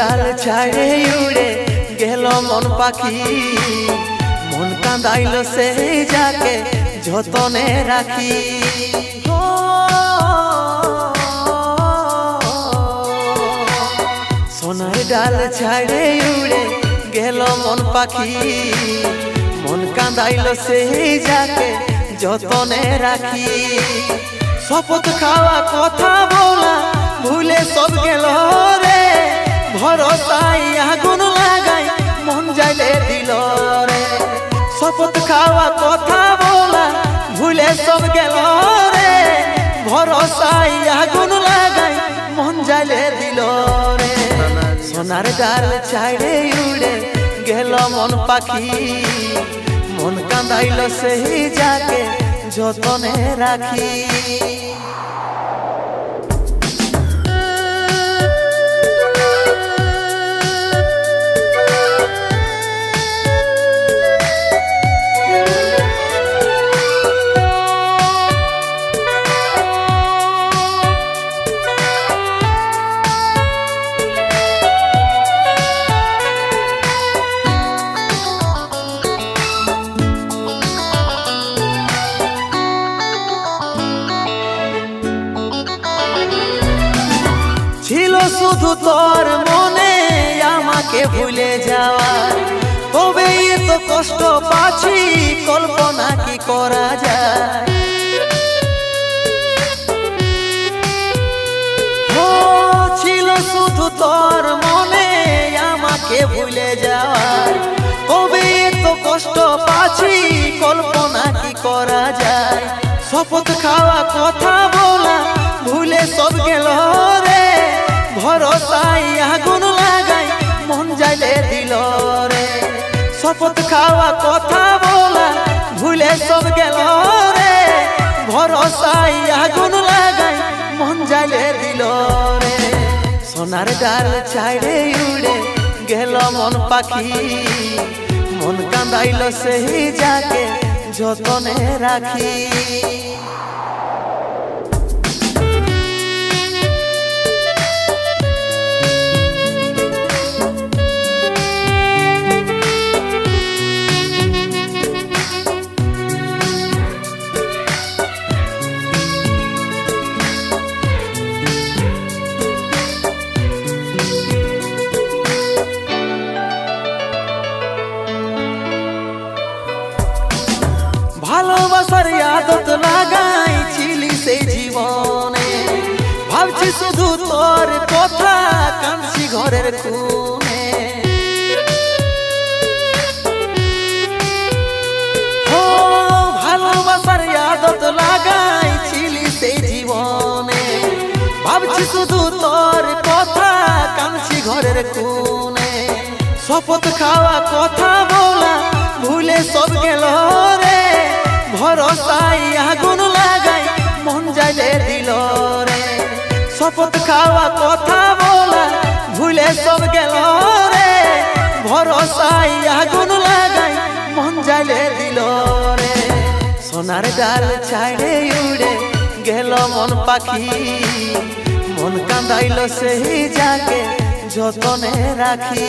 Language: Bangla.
ডাল ছাড়ে উড়ে গেল মন পাখি। মন কাঁদাইল সেই যাকে যতনে রাখি। সোনার ডাল ছাড়ে উড়ে গেল মন পাখি। মন কাঁদাইল সেই যাকে যতনে রাখি। শপথ খাওয়া কথা বলা শপথ খাওয়া কথা বলা, ভুলে সব গেল রে। ভরসাই আগুন লাগাই মন যাইলে দিল রে। সোনার ডাল ছাড়ে উড়ে গেল মন পাখি। মন কাঁদাইল সেই যাকে যতনে রাখি। ছিল শুধু তোর মনে, আমাকে ভুলে যাওয়ার। তবে তো কষ্ট পাচ্ছি, কল্পনা কি করা যায়? ছিল শুধু তোর মনে, আমাকে ভুলে যাওয়ার। তবে তো কষ্ট পাচ্ছি, কল্পনা কি করা যায়? শপথ খাওয়া কথা বলা, ভুলে সব গেল। রে ভরসাই আগুন লাগাই, মন যাইলে দিল রে। শপথ খাওয়া কথা বলা, ভুলে সব গেল রে। ভরসাই আগুন লাগাই, মন যাইলে দিল রে। সোনার ডাল ছাড়ে উড়ে গেল মন পাখি। মন কাঁদাইল সেই যাকে যতনে রাখি। ভাবছি শুধু তোর কথা কাঁদছি ঘরের কোণে। শপথ খাওয়া কথা বলা ভুলে সব গেল রে। ভরসাই আগুন লাগাই মন যাইলে দিল রে। শপথ খাওয়া কথা বলা ভুলে সব গেল রে। ভরসাই আগুন লাগাই মন যাইলে দিল রে। সোনার ডাল ছাড়ে উড়ে গেল মন পাখি। মন কাঁদাইল সেই যাকে যতনে রাখি।